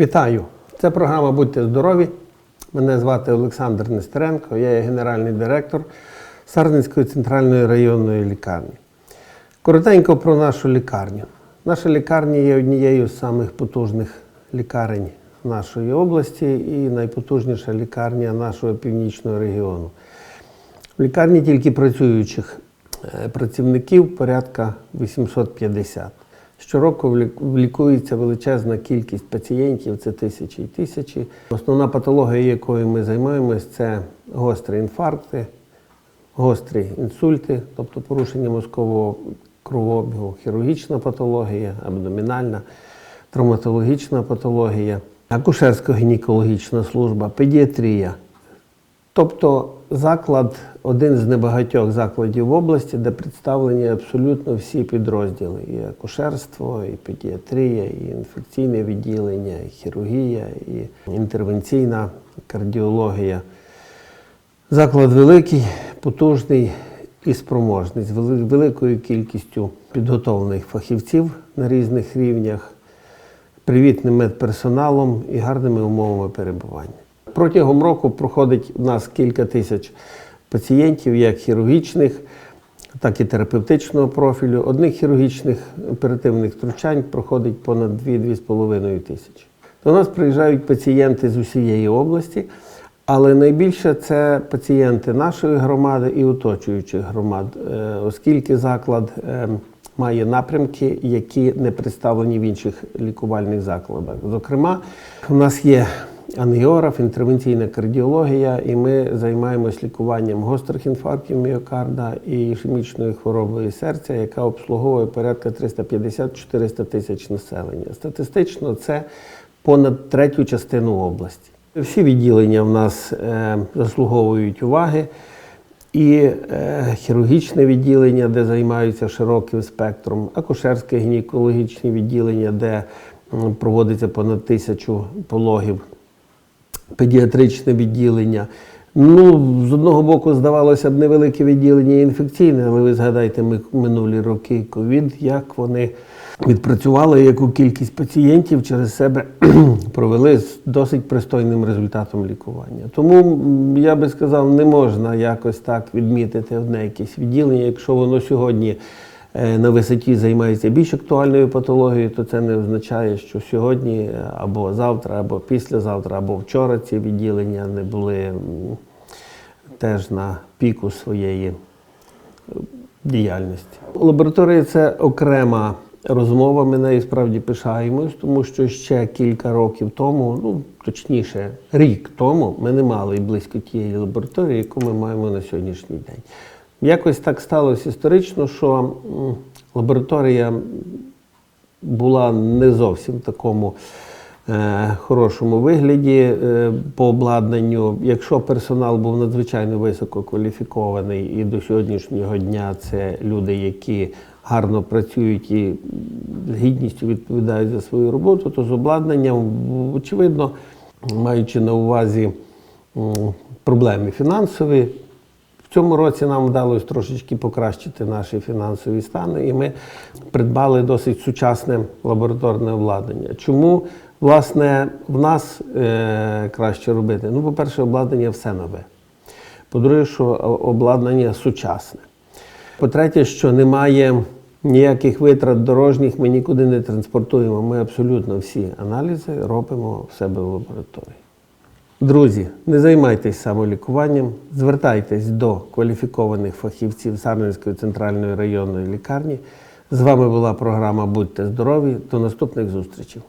Вітаю! Це програма Будьте здорові. Мене звати Олександр Нестеренко, я є генеральний директор Сарненської центральної районної лікарні. Коротенько про нашу лікарню. Наша лікарня є однією з самих потужних лікарень нашої області і найпотужніша лікарня нашого північного регіону. В лікарні тільки працюючих е, працівників порядка 850. Щороку лікується величезна кількість пацієнтів, це тисячі і тисячі. Основна патологія, якою ми займаємось, це гострі інфаркти, гострі інсульти, тобто порушення мозкового кровообігу, хірургічна патологія, абдомінальна, травматологічна патологія, акушерсько-гінекологічна служба, педіатрія. Тобто заклад один з небагатьох закладів в області, де представлені абсолютно всі підрозділи: і акушерство, і педіатрія, і інфекційне відділення, і хірургія, і інтервенційна кардіологія. Заклад великий, потужний і спроможний, з великою кількістю підготовлених фахівців на різних рівнях, привітним медперсоналом і гарними умовами перебування. Протягом року проходить у нас кілька тисяч пацієнтів, як хірургічних, так і терапевтичного профілю. Одних хірургічних оперативних втручань проходить понад 2-2,5 тисячі. До нас приїжджають пацієнти з усієї області, але найбільше це пацієнти нашої громади і оточуючих громад, е, оскільки заклад е, має напрямки, які не представлені в інших лікувальних закладах. Зокрема, у нас є ангіограф, інтервенційна кардіологія, і ми займаємось лікуванням гострих інфарктів міокарда і ішемічної хвороби серця, яка обслуговує порядка 350-400 тисяч населення. Статистично це понад третю частину області. Всі відділення в нас е, заслуговують уваги. І е, хірургічне відділення, де займаються широким спектром, акушерське гінекологічне відділення, де проводиться понад тисячу пологів, педіатричне відділення. Ну, з одного боку, здавалося б, невелике відділення інфекційне, але ви згадайте ми- минулі роки ковід, як вони відпрацювали, яку кількість пацієнтів через себе провели з досить пристойним результатом лікування. Тому я би сказав, не можна якось так відмітити одне якесь відділення. Якщо воно сьогодні на висоті займається більш актуальною патологією, то це не означає, що сьогодні е, або завтра, або післязавтра, або вчора ці відділення не були теж на піку своєї е, діяльності. Лабораторія це окрема розмова. Ми нею справді пишаємось, тому що ще кілька років тому, ну точніше, рік тому, ми не мали близько тієї лабораторії, яку ми маємо на сьогоднішній день. Якось так сталося історично, що лабораторія була не зовсім в такому е, хорошому вигляді е, по обладнанню. Якщо персонал був надзвичайно високо кваліфікований, і до сьогоднішнього дня це люди, які гарно працюють і з гідністю відповідають за свою роботу, то з обладнанням, очевидно, маючи на увазі проблеми фінансові, цьому році нам вдалося трошечки покращити наші фінансові стани, і ми придбали досить сучасне лабораторне обладнання. Чому, власне, в нас е, краще робити? Ну, по-перше, обладнання все нове. По-друге, що обладнання сучасне. По-третє, що немає ніяких витрат дорожніх, ми нікуди не транспортуємо. Ми абсолютно всі аналізи робимо в себе в лабораторії. Друзі, не займайтесь самолікуванням, звертайтесь до кваліфікованих фахівців Сарненської центральної районної лікарні. З вами була програма Будьте здорові. До наступних зустрічей.